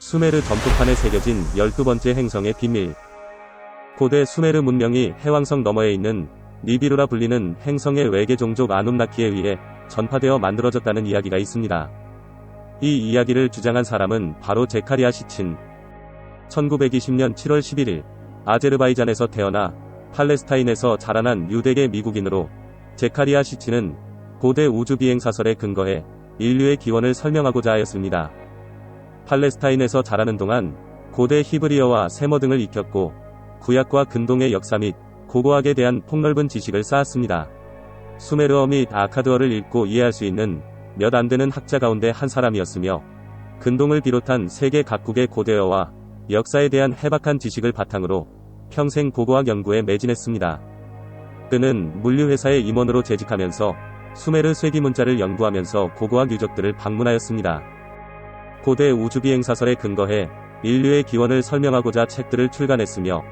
수메르 점토판에 새겨진 12번째 행성의 비밀. 고대 수메르 문명이 해왕성 너머에 있는 니비루라 불리는 행성의 외계 종족 아눔나키에 의해 전파되어 만들어졌다는 이야기가 있습니다. 이 이야기를 주장한 사람은 바로 제카리아 시친. 1920년 7월 11일 아제르바이잔에서 태어나 팔레스타인에서 자라난 유대계 미국인으로 제카리아 시친은 고대 우주 비행 사설에 근거해 인류의 기원을 설명하고자 하였습니다. 팔레스타인에서 자라는 동안 고대 히브리어와 세머 등을 익혔고 구약과 근동의 역사 및 고고학에 대한 폭넓은 지식을 쌓았습니다. 수메르어 및 아카드어를 읽고 이해할 수 있는 몇 안 되는 학자 가운데 한 사람이었으며 근동을 비롯한 세계 각국의 고대어와 역사에 대한 해박한 지식을 바탕으로 평생 고고학 연구에 매진했습니다. 그는 물류회사의 임원으로 재직하면서 수메르 쇠기 문자를 연구하면서 고고학 유적들을 방문하였습니다. 고대 우주비행 사설에 근거해 인류의 기원을 설명하고자 책들을 출간했으며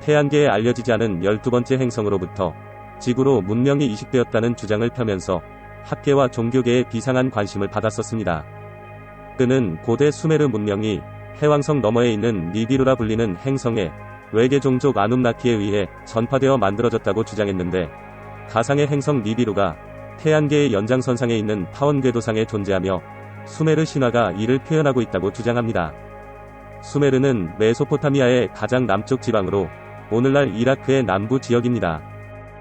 태양계에 알려지지 않은 12번째 행성으로부터 지구로 문명이 이식되었다는 주장을 펴면서 학계와 종교계의 비상한 관심을 받았었습니다. 그는 고대 수메르 문명이 해왕성 너머에 있는 니비루라 불리는 행성의 외계 종족 아눔나키에 의해 전파되어 만들어졌다고 주장했는데 가상의 행성 니비루가 태양계의 연장선상에 있는 파원 궤도상에 존재하며 수메르 신화가 이를 표현하고 있다고 주장합니다. 수메르는 메소포타미아의 가장 남쪽 지방으로 오늘날 이라크의 남부 지역입니다.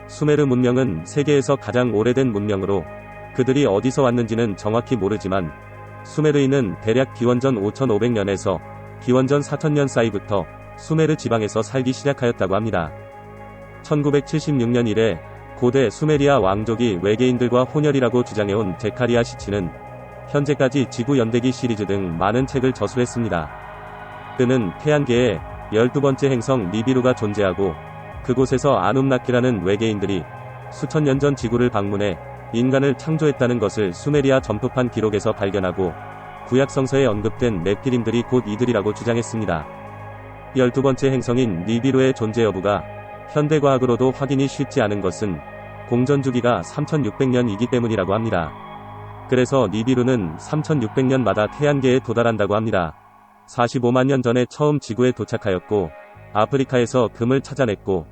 수메르 문명은 세계에서 가장 오래된 문명으로 그들이 어디서 왔는지는 정확히 모르지만 수메르인은 대략 기원전 5500년에서 기원전 4000년 사이부터 수메르 지방에서 살기 시작하였다고 합니다. 1976년 이래 고대 수메리아 왕족이 외계인들과 혼혈이라고 주장해온 제카리아 시치는 현재까지 지구 연대기 시리즈 등 많은 책을 저술했습니다. 그는 태양계에 12번째 행성 니비루가 존재하고 그곳에서 아눔나키라는 외계인들이 수천 년 전 지구를 방문해 인간을 창조했다는 것을 수메리아 점토판 기록에서 발견하고 구약 성서에 언급된 네피림들이 곧 이들이라고 주장했습니다. 12번째 행성인 니비루의 존재 여부가 현대과학으로도 확인이 쉽지 않은 것은 공전 주기가 3600년이기 때문이라고 합니다. 그래서 니비루는 3600년마다 태양계에 도달한다고 합니다. 45만 년 전에 처음 지구에 도착하였고 아프리카에서 금을 찾아냈고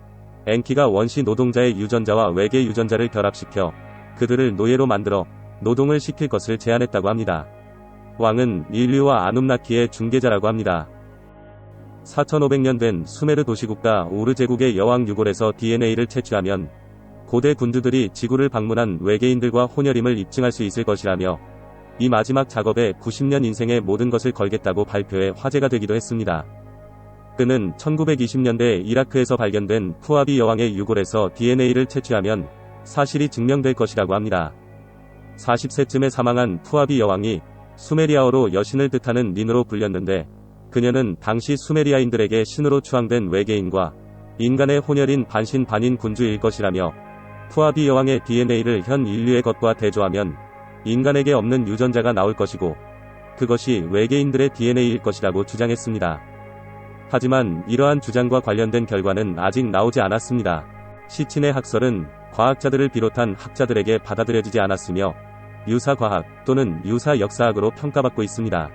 엔키가 원시 노동자의 유전자와 외계 유전자를 결합시켜 그들을 노예로 만들어 노동을 시킬 것을 제안했다고 합니다. 왕은 인류와 아눔나키의 중개자라고 합니다. 4500년 된 수메르 도시국가 우르 제국의 여왕 유골에서 DNA를 채취하면 고대 군주들이 지구를 방문한 외계인들과 혼혈임을 입증할 수 있을 것이라며 이 마지막 작업에 90년 인생의 모든 것을 걸겠다고 발표해 화제가 되기도 했습니다. 그는 1920년대 이라크에서 발견된 푸아비 여왕의 유골에서 DNA를 채취하면 사실이 증명될 것이라고 합니다. 40세쯤에 사망한 푸아비 여왕이 수메리아어로 여신을 뜻하는 닌으로 불렸는데 그녀는 당시 수메리아인들에게 신으로 추앙된 외계인과 인간의 혼혈인 반신반인 군주일 것이라며 푸아비 여왕의 DNA를 현 인류의 것과 대조하면 인간에게 없는 유전자가 나올 것이고 그것이 외계인들의 DNA일 것이라고 주장했습니다. 하지만 이러한 주장과 관련된 결과는 아직 나오지 않았습니다. 시친의 학설은 과학자들을 비롯한 학자들에게 받아들여지지 않았으며 유사과학 또는 유사역사학으로 평가받고 있습니다.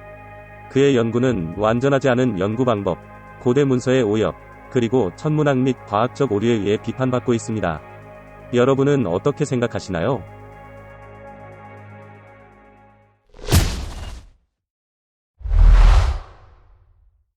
그의 연구는 완전하지 않은 연구 방법, 고대 문서의 오역, 그리고 천문학 및 과학적 오류에 의해 비판받고 있습니다. 여러분은 어떻게 생각하시나요?